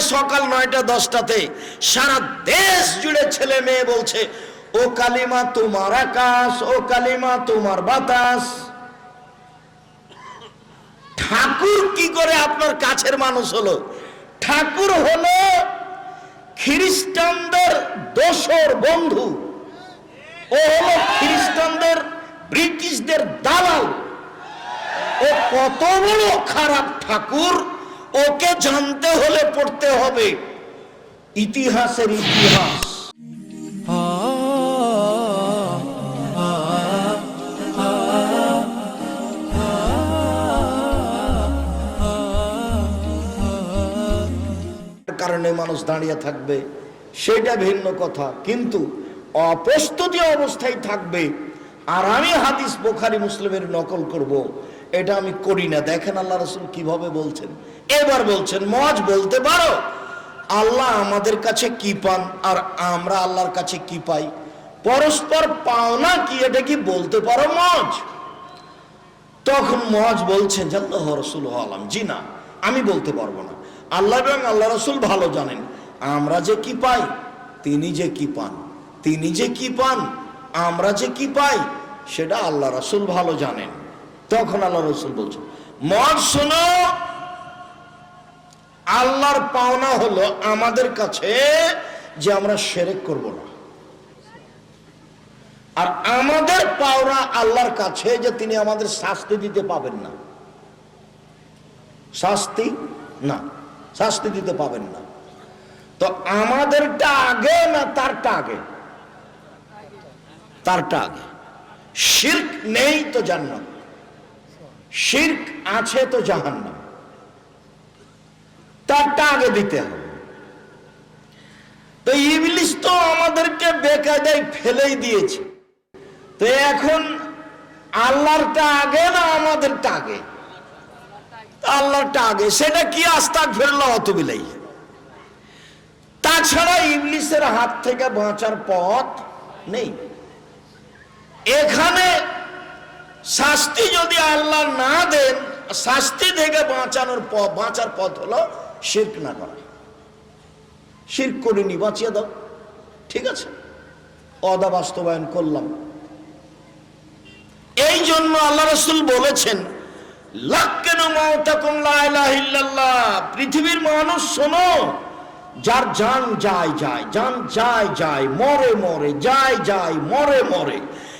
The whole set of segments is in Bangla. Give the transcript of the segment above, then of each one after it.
সকাল নয়টা দশটাতে, সারা দেশ জুড়ে ছেলে মেয়ে বলছে, ও কালিমা তোমার আকাশ, ও কালিমা তোমার বাতাস। ঠাকুর কি করে আপনার কাছের মানুষ হলো? ঠাকুর হলো খ্রিস্টানদের দোসর বন্ধু। ও হলো খ্রিস্টানদের ব্রিটিশদের দালাল। ও কত বড় খারাপ ঠাকুর? ওকে জানতে হলে পড়তে হবে। ইতিহাসের ইতিহাস। কারণে মানুষ দাঁড়িয়ে থাকবে, সেটা ভিন্ন কথা। কিন্তু অপ্রস্তুতি অবস্থায় থাকবে। আর আমি হাদিস বোখারি মুসলিমের নকল করব। এটা আমি করি না। দেখেন আল্লাহ রসুল কীভাবে বলছেন। এবার বলছেন মজ বলতে পারো, আল্লাহ আমাদের কাছে কি পান আর আমরা আল্লাহর কাছে কি পাই? পরস্পর পাওনা কি, এটা কি বলতে পারো মজ তখন মজ বলছেন আল্লাহ রসুল আলাম জি না, আমি বলতে পারব না। আল্লাহ এবং আল্লাহ রসুল ভালো জানেন, আমরা যে কি পাই, তিনি যে কি পান। তিনি যে কি পান, আমরা যে কি পাই, সেটা আল্লাহ রসুল ভালো জানেন। তখন আল্লাহ রসুল বলছেন মজ শোনো, আল্লাহর পাওনা হলো আমাদের কাছে যে আমরা সেরেক করব না। আর আমাদের পাওনা আল্লাহর কাছে যে তিনি আমাদের শাস্তি দিতে পাবেন না। শাস্তি? না, শাস্তি দিতে পাবেন না। তো আমাদেরটা আগে না তারটা আগে? তারটা আগে। শির্ক নেই তো জান্নাত। শির্ক আছে তো জাহান্নাম। তারটা আগে দিতে হবে। তো ইবলিশ তো আমাদেরকে বেকায়দায় ফেলেই দিয়েছে। তো এখন আল্লাহরটা আগে না আমাদেরটা আগে? আল্লাহরটা আগে। সেটা কি আস্তাক ফেরল অত বিলাই তাছাড়া ইবলিসের হাত থেকে বাঁচার পথ নেই। এখানে শাস্তি যদি আল্লাহ না দেন, শাস্তি থেকে বাঁচানোর পথ বাঁচার পথ হলো শির্ক না করা। শির্ক করিনি বাঁচিয়ে দাও। ঠিক আছে? অদা বাস্তবায়ন করলাম। এই জন্য আল্লাহ রসুল বলেছেন পৃথিবীর মানুষ শোনো, যার জান যায় যায়। যান যায় যায়। মরে মরে, যায় যায়। মরে মরে।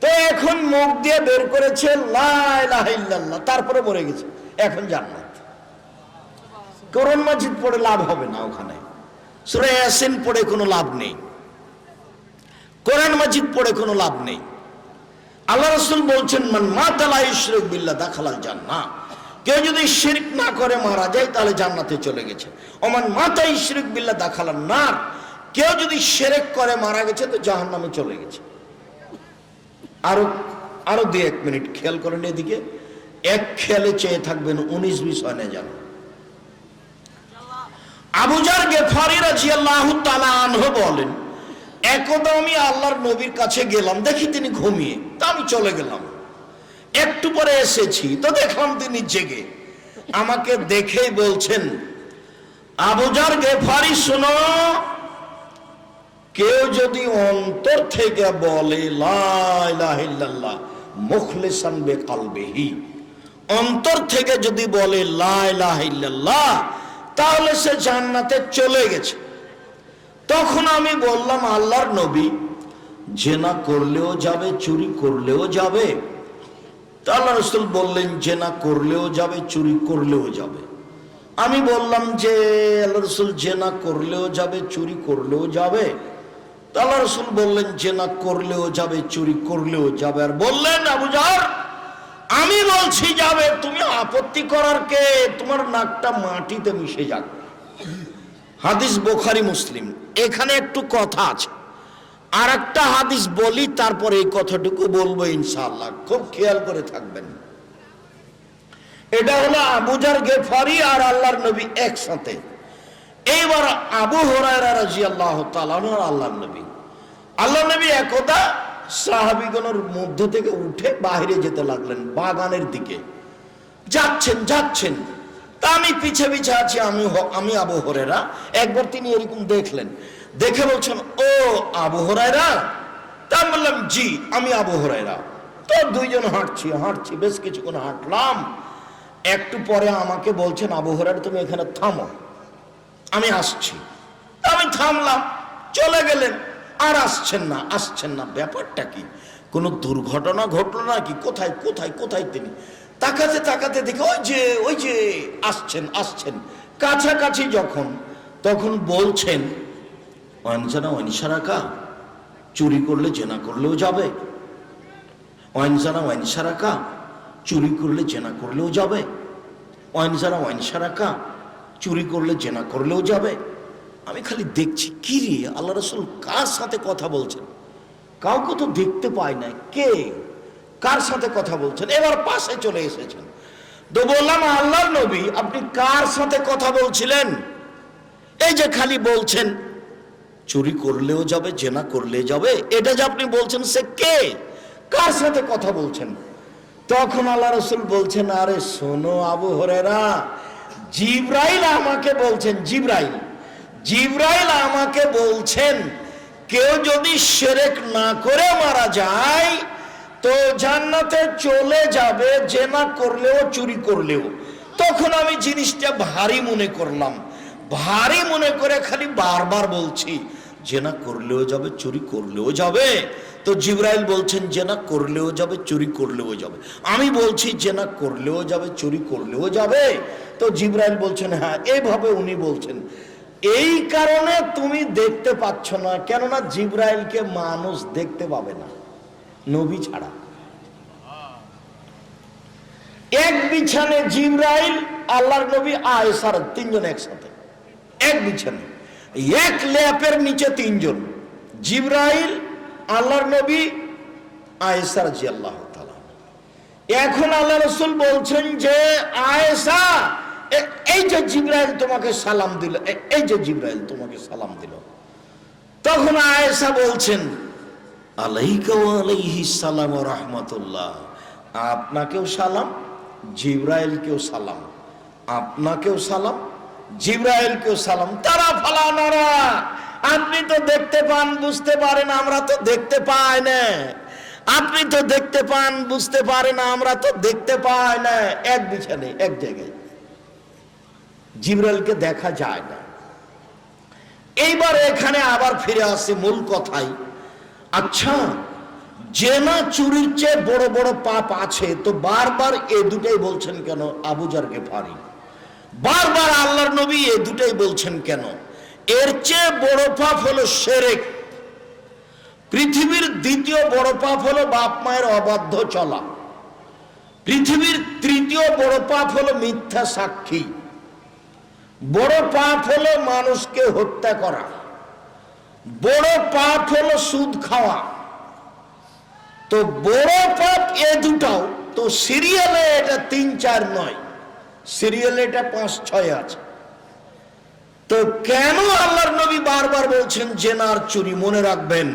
তো এখন মুখ দিয়ে বের করেছে তারপরে মরে গেছে। এখন জান্নাত। কোরআন মাজিদ পড়ে লাভ হবে না ওখানে। সূরা পড়ে কোনো লাভ নেই। কোরআন মাজিদ পড়ে কোনো লাভ নেই। আল্লাহ রসুল বলছেন, মান মা তালা ইশরিক বিল্লাহ, দাখালাল জান্নাহ। কেউ যদি শিরক না করে মারা যায়, তাহলে জান্নাতে চলে গেছে। ওমান মাতা ইশরিক বিল্লাহ, দাখালাল নার। কেউ যদি শিরক করে মারা গেছে, তো জাহান্নামে চলে গেছে। আরও আরও দুই এক মিনিট খেয়াল করেন এদিকে। এক খেয়ালে চেয়ে থাকবেন উনিশ বিশ হয় না আবুজার গেফারি রাজিয়াল্লাহু তাআলা আনহু বলেন, একদা আমি আল্লাহর নবীর কাছে গেলাম, দেখি তিনি ঘুমিয়ে, তা আমি চলে গেলাম। একটু পরে এসেছি, তো দেখলাম তিনি জেগে। আমাকে দেখেই বলছেন আবুজার গেফারি, শোনো কেউ যদি অন্তর থেকে বলে মুখলিসান বে অন্তর থেকে যদি বলে লাইলাহিল্লাহ তাহলে সে জান্নাতে চলে গেছে। তখন আমি বললাম, আল্লাহর নবী, জেনা করলেও যাবে, চুরি করলেও যাবে। আল্লাহ রসুল বললেন, জেনা করলেও যাবে, চুরি করলেও যাবে। আমি বললাম যে আল্লাহ রসুল, জেনা করলেও যাবে, চুরি করলেও যাবে। আল্লাহ রসুল বললেন জেনা করলেও যাবে, চুরি করলেও যাবে। আর বললেন আবুজার আমি বলছি যাবে, তুমি আপত্তি করার কে? তোমার নাকটা মাটিতে মিশে যাক। হাদিস বোখারি মুসলিম। এখানে একটু কথা আছে। আর একটা হাদিস বলি, তারপর এই কথাটুকু বলব ইনশাল্লাহ খুব খেয়াল করে থাকবেন। এটা হলো আবুজার গেফারি আর আল্লাহর নবী একসাথে। এইবার আবু হরায়রা আল্লাহ নবী। আল্লাহ নবী একদা সাহাবিগণের মধ্য থেকে উঠে বাইরে যেতে লাগলেন, বাগানের দিকে। যাচ্ছেন যাচ্ছেন। তা আমি পিছে পিছে আছি, আমি আমি আবু হরেরা একবার তিনি এরকম দেখলেন। দেখে বলছেন, ও আবু হরাইরা তা বললাম, জি, আমি আবু হরাইরা তো দুইজন হাঁটছি হাঁটছি, বেশ কিছুক্ষণ হাঁটলাম। একটু পরে আমাকে বলছেন, আবু হরাইরা তুমি এখানে থামো। আমি আসছি। আমি থামলাম, চলে গেলেন। আর আসছেন না আসছেন না। ব্যাপারটা কি? কোনো দুর্ঘটনা ঘটলো না কি কোথায় কোথায় কোথায় তিনি? তাকাতে তাকাতে দেখে ওই যে ওই যে, আসছেন আসছেন। কাছাকাছি যখন, তখন বলছেন অনজানা অনিসারাকা চুরি করলে জেনা করলেও যাবে। অনজানা অনিসারাকা চুরি করলে জেনা করলেও যাবে। অনজানা অনিসারাকা চুরি করলে জেনা করলেও যাবে। আমি খালি দেখছি, কি রে? আল্লাহ রসুল কার সাথে কথা বলছেন? কাউকে তো দেখতে পাই না কে? কার সাথে কথা বলছেন? এবার পাশে চলে এসেছেন। তো বললাম, আল্লাহর নবী, আপনি কার সাথে কথা বলছিলেন? এই যে খালি বলছেন, চুরি করলেও যাবে, জেনা করলে যাবে, এটা যে আপনি বলছেন, সে কে? কার সাথে কথা বলছেন? তখন আল্লাহ রসুল বলছেন, আরে শোনো আবু হরেরা জিব্রাইল আমাকে বলছেন, জিব্রাইল। জিব্রাইল আমাকে বলছেন, কেউ যদি সেরেক না করে মারা যায়, তো জান্নাতে চলে যাবে যে না করলেও, চুরি করলেও। তখন আমি জিনিসটা ভারী মনে করলাম। ভারী মনে করে খালি বারবার বলছি, জেনা করলেও যাবে, চুরি করলেও যাবে। তো জিব্রাইল বলছেন, জেনা করলেও যাবে, চুরি করলেও যাবে। আমি বলছি, জেনা করলেও যাবে, চুরি করলেও যাবে। তো জিব্রাইল বলছেন হ্যাঁ এইভাবে উনি বলছেন। এই কারণে তুমি দেখতে পাচ্ছ না, কেননা জিব্রাইলকে মানুষ দেখতে পাবে না, নবী ছাড়া। এক বিছানে জিব্রাইল, আল্লাহর নবী আয়েসার তিনজন একসাথে। এক বিছানে। এক ল্যাপের নিচে তিনজন। জিব্রাইল, আল্লাহর নবী আয়েসার জি আল্লাহ। এখন আল্লাহ রসুল বলছেন যে, আয়েশা এই যে জিব্রাইল তোমাকে সালাম দিল এই যে জিব্রাইল তোমাকে সালাম দিল। তখন আয়েশা বলছেন আলাইহি সালাম রাহমাতুল্লাহ। আপনাকেও সালাম, জিব্রাইলকেও সালাম। আপনাকেও সালাম, জিব্রাইলকেও সালাম। তারা ফালানারা, আপনি তো দেখতে পান, বুঝতে পারেন, আমরা তো দেখতে পাই না। আপনি তো দেখতে পান, বুঝতে পারেন, আমরা তো দেখতে পাই না। এক বিছানে এক জায়গায়। জিব্রাইলকে দেখা যায় না। এইবার এখানে আবার ফিরে আসে মূল কথাই। আচ্ছা জেনা চুরির চেয়ে বড় বড় পাপ আছে, তো বারবার এ দুটাই বলছেন কেন? আবুজারকে ফারি বারবার আল্লাহর নবী এ দুটাই বলছেন কেন? এর চেয়ে বড় পাপ হলো সেরেক পৃথিবীর দ্বিতীয় বড় পাপ হলো বাপ মায়ের অবাধ্য চলা। পৃথিবীর তৃতীয় বড় পাপ হলো মিথ্যা সাক্ষী। বড় পাপ হলো মানুষকে হত্যা করা। বড় পাপ হলো সুদ খাওয়া। তো বড় পাপ এ দুটাও, তো সিরিয়ালে এটা তিন চার নয়, সিরিয়ালে এটা পাঁচ ছয় আছে। তো কেন আল্লাহর নবী বারবার বলছেন, জেনার চুরি, মনে রাখবেন,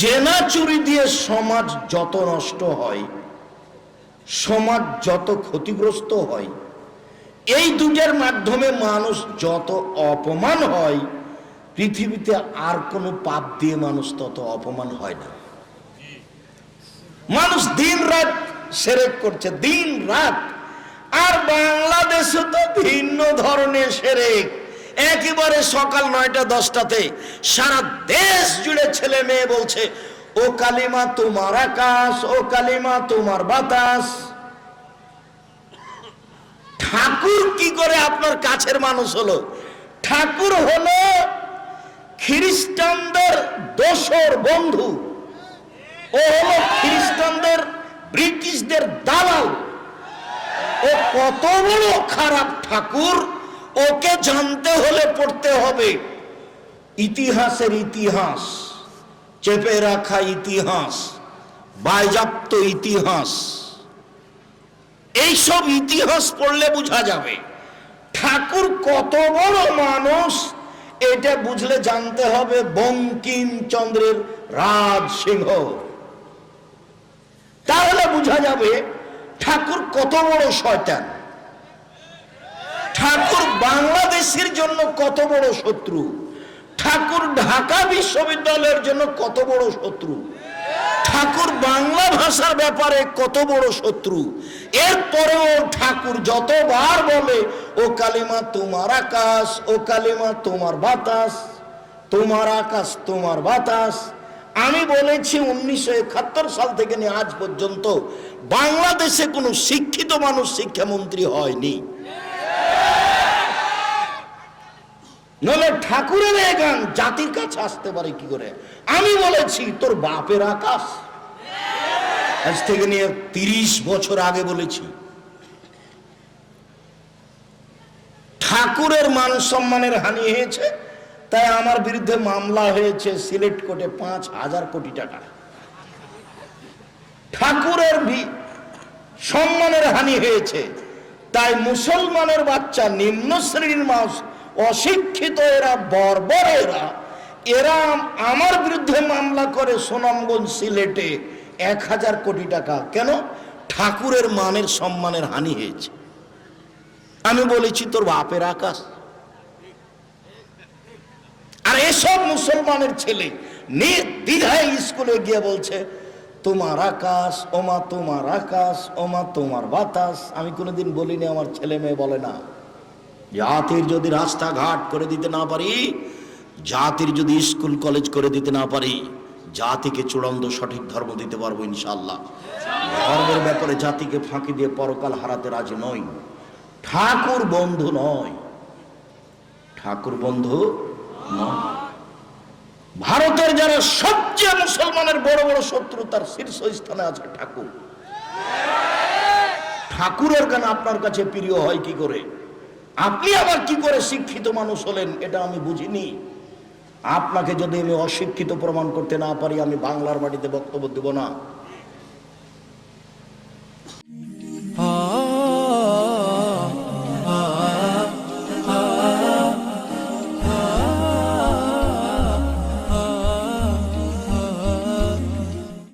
জেনা চুরি দিয়ে সমাজ যত নষ্ট হয়, সমাজ যত ক্ষতিগ্রস্ত হয় এই দুটার মাধ্যমে মানুষ যত অপমান হয়, পৃথিবীতে আর কোনো পাপ দিয়ে মানুষ তত অপমান হয় না। মানুষ দিন রাত সেরেক করছে, দিন রাত। আর বাংলাদেশে তো ভিন্ন ধরনের সেরেক। একেবারে সকাল নয়টা, দশটাতে সারা দেশ জুড়ে ছেলে মেয়ে বলছে, ও কালিমা তোমার আকাশ, ও কালিমা তোমার বাতাস। ঠাকুর কি করে আপনার কাছের মানুষ হলো? ঠাকুর হলো খ্রিস্টানদের দোসর বন্ধু। ও হলো খ্রিস্টানদের ব্রিটিশদের দালাল। ও কত বড় খারাপ ঠাকুর, ওকে জানতে হলে পড়তে হবে। ইতিহাসের ইতিহাস, চেপে রাখা ইতিহাস বায়জাপ্ত ইতিহাস। এইসব ইতিহাস পড়লে বোঝা যাবে। ঠাকুর কত বড় মানুষ, এটা বুঝলে জানতে হবে বঙ্কিমচন্দ্রের রাজ সিংহ। তাহলে বোঝা যাবে ঠাকুর কত বড় শয়তান। ঠাকুর বাংলাদেশের জন্য কত বড় শত্রু। ঠাকুর ঢাকা বিশ্ববিদ্যালয়ের জন্য কত বড় শত্রু। ঠাকুর বাংলা ভাষার ব্যাপারে কত বড় শত্রু। এরপরেও ঠাকুর যতবার বলে, ও কালিমা তোমার আকাশ, ও কালিমা তোমার বাতাস, তোমার আকাশ তোমার বাতাস। আমি বলেছি উনিশশো একাত্তর সাল থেকে নিয়ে আজ পর্যন্ত বাংলাদেশে কোনো শিক্ষিত মানুষ শিক্ষামন্ত্রী হয়নি। নলে ঠাকুরের গান জাতির কাছে আসতে পারে কি করে? আমি বলেছি, তোর বাপের আকাশ আজ থেকে নিয়ে তিরিশ বছর আগে বলেছি, ঠাকুরের মান সম্মানের হানি হয়েছে, তাই আমার বিরুদ্ধে মামলা হয়েছে সিলেট কোর্টে পাঁচ হাজার কোটি টাকা। ঠাকুরের সম্মানের হানি হয়েছে, তাই মুসলমানের বাচ্চা, নিম্ন শ্রেণির মানুষ, অশিক্ষিত এরা, বর্বর এরা এরা আমার বিরুদ্ধে মামলা করে সুনামগঞ্জ সিলেটে এক হাজার কোটি টাকা। কেন? ঠাকুরের মানের সম্মানের হানি হয়েছে। আমি বলেছি, তোর বাপের আকাশ। আর এসব মুসলমানের ছেলে নির্দ্বিধায় স্কুলে গিয়ে বলছে, তোমার আকাশ, ওমা তোমার আকাশ, ওমা তোমার বাতাস। আমি কোনোদিন বলিনি, আমার ছেলে মেয়ে বলে না। জাতির যদি রাস্তাঘাট করে দিতে না পারি, জাতির যদি স্কুল, কলেজ করে দিতে না পারি জাতিকে চূড়ান্ত সঠিক ধর্ম দিতে পারব ইনশাল্লাহ ধর্মের ব্যাপারে জাতিকে ফাঁকি দিয়ে পরকাল হারাতে রাজি নই। ঠাকুর বন্ধু নয়। ঠাকুর বন্ধু নয়। ভারতের যারা সবচেয়ে মুসলমানের বড় বড় শত্রু, তার শীর্ষ স্থানে আছে ঠাকুর। ঠাকুরের গান আপনার কাছে প্রিয় হয় কি করে? আপনি আবার কি করে শিক্ষিত মানুষ হলেন, এটা আমি বুঝিনি। আপনাকে যদি আমি অশিক্ষিত প্রমাণ করতে না পারি আমি বাংলার মাটিতে বক্তব্য দেব না।